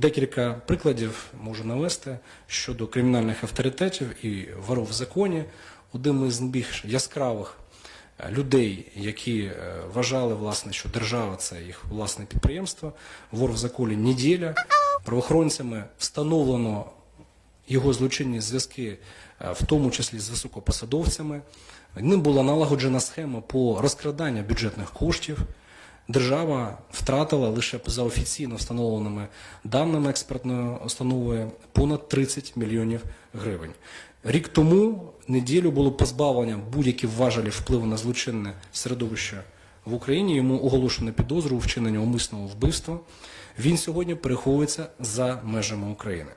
декілька прикладів можу навести щодо кримінальних авторитетів і воров в законі. Один із найбільш яскравих е, людей, які е, вважали, власне, що держава це їх власне підприємство, вор в законі неділя. Правоохоронцями встановлено його злочинні зв'язки, е, в тому числі з високопосадовцями. Ним була налагоджена схема по розкраданню бюджетних коштів. Держава втратила лише за офіційно встановленими даними експертної установи понад 30 мільйонів гривень. Рік тому неділю було позбавлення будь-які важелі впливу на злочинне середовище в Україні. Йому оголошено підозру у вчиненні умисного вбивства. Він сьогодні переховується за межами України.